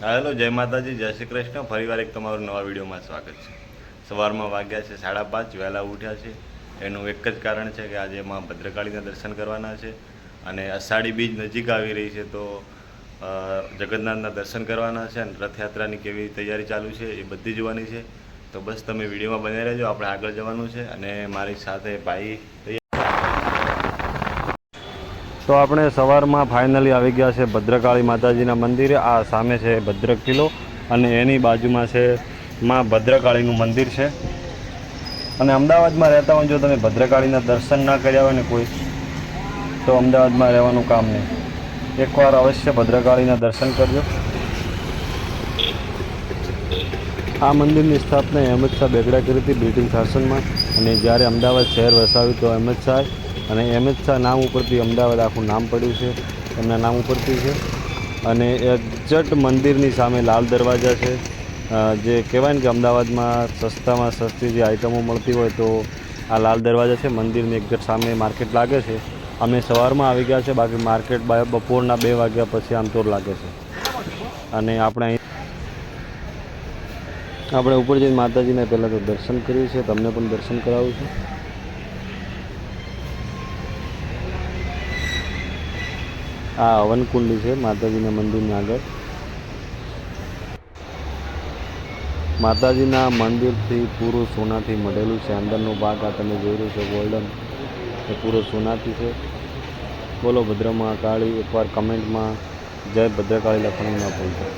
Hello, જય માતાજી, જય શ્રી કૃષ્ણ. ફરીવાર એક તમારું નવા વિડીયોમાં સ્વાગત છે. સવારમાં વાગ્યા છે સાડા પાંચ, વહેલા ઉઠ્યા છે. એનું એક જ કારણ છે કે આજે માં ભદ્રકાળીના દર્શન કરવાના છે અને અષાઢી બીજ નજીક આવી રહી છે તો જગન્નાથના દર્શન કરવાના છે અને રથયાત્રાની કેવી તૈયારી ચાલુ છે એ બધી જોવાની છે. તો બસ તમે વિડીયોમાં બની રહેજો, આપણે આગળ જવાનું છે અને મારી સાથે ભાઈ તો આપણે સવારમાં ફાઇનલી આવી ગયા છે ભદ્રકાળી માતાજીના મંદિરે. આ સામે છે ભદ્રક કિલ્લો અને એની બાજુમાં છે માં ભદ્રકાળીનું મંદિર છે. અને અમદાવાદમાં રહેતા હોય જો તમે ભદ્રકાળીના દર્શન ના કર્યા હોય ને કોઈ, તો અમદાવાદમાં રહેવાનું કામ નહીં. એકવાર અવશ્ય ભદ્રકાળીના દર્શન કરજો. આ મંદિરની સ્થાપના અહેમદ શાહ બેગડા કરી હતી બ્રિટિશ શાસનમાં અને જ્યારે અમદાવાદ શહેર વસાવ્યું તો અહેમદ શાહ અને એમ શાહ નામ ઉપરથી અમદાવાદ આખું નામ પડ્યું છે, એમના નામ ઉપરથી છે. અને એક્ઝેક્ટ મંદિરની સામે લાલ દરવાજા છે. જે કહેવાય ને કે અમદાવાદમાં સસ્તામાં સસ્તી જે આઇટમો મળતી હોય તો આ લાલ દરવાજા છે. મંદિરની એક્ઝેક્ટ સામે માર્કેટ લાગે છે. અમે સવારમાં આવી ગયા છે, બાકી માર્કેટ બપોરના બે વાગ્યા પછી આમ તો લાગે છે. અને આપણે આપણે ઉપર જઈને માતાજીને પહેલાં તો દર્શન કર્યું છે. તમને પણ દર્શન કરાવું છું. આ હવનકુંડ છે, માતાજીના મંદિરની આગળ. માતાજીના મંદિરથી પૂરું સોનાથી મળેલું છે, અંદરનો ભાગ આ તમે જોઈ રહ્યો છો ગોલ્ડન એ પૂરો સોનાથી છે. બોલો ભદ્રમાં કાળી, એકવાર કમેન્ટમાં જય ભદ્રકાળી લખવાનું ના ભૂલતા.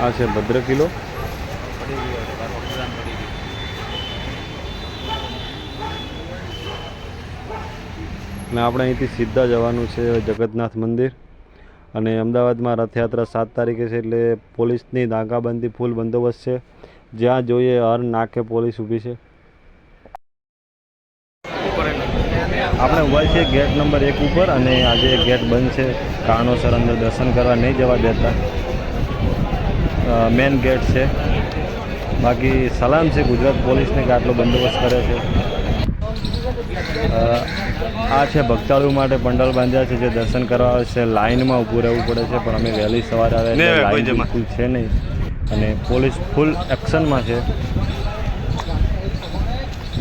આ છે ભદ્ર કિલ્લો ને આપણે અહીંથી સીધા જવાનું છે જગન્નાથ મંદિર. અને અમદાવાદમાં રથયાત્રા સાત તારીખે છે એટલે પોલીસની નાકાબંધી ફૂલ બંદોબસ્ત છે. જ્યાં જોઈએ હર નાકે પોલીસ ઊભી છે. આપણે ઊભા છીએ ગેટ નંબર એક ઉપર અને આજે ગેટ બંધ છે. કારણોસર અંદર દર્શન કરવા નહીં જવા દેતા. મેન ગેટ છે. બાકી સલામ છે ગુજરાત પોલીસને કે આટલો બંદોબસ્ત કરે છે. આ છે ભક્તાળુ માટે પંડાલ બાંધ્યા છે જે દર્શન કરવા આવે છે. લાઇનમાં ઊભું રહેવું પડે છે પણ અમે વહેલી સવારે આવે લાઈન બિલકુલ છે નહીં. અને પોલીસ ફૂલ એક્શનમાં છે.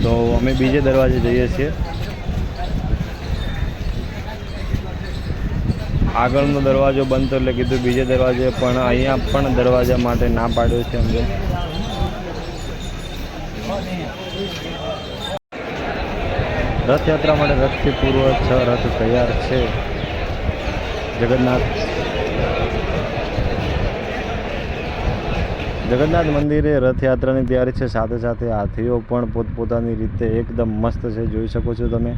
તો અમે બીજે દરવાજે જઈએ છીએ. આગળનો દરવાજો બંધ એટલે કીધું બીજે દરવાજે પણ અહીંયા પણ દરવાજા માટે ના પાડ્યો છે અમને. રથયાત્રા માટે રથથી પૂર્વ છ રથ તૈયાર છે. જગન્નાથ જગન્નાથ મંદિરે રથયાત્રાની તૈયારી છે. સાથે સાથે હાથીઓ પણ પોતપોતાની રીતે એકદમ મસ્ત છે. જોઈ શકો છો તમે.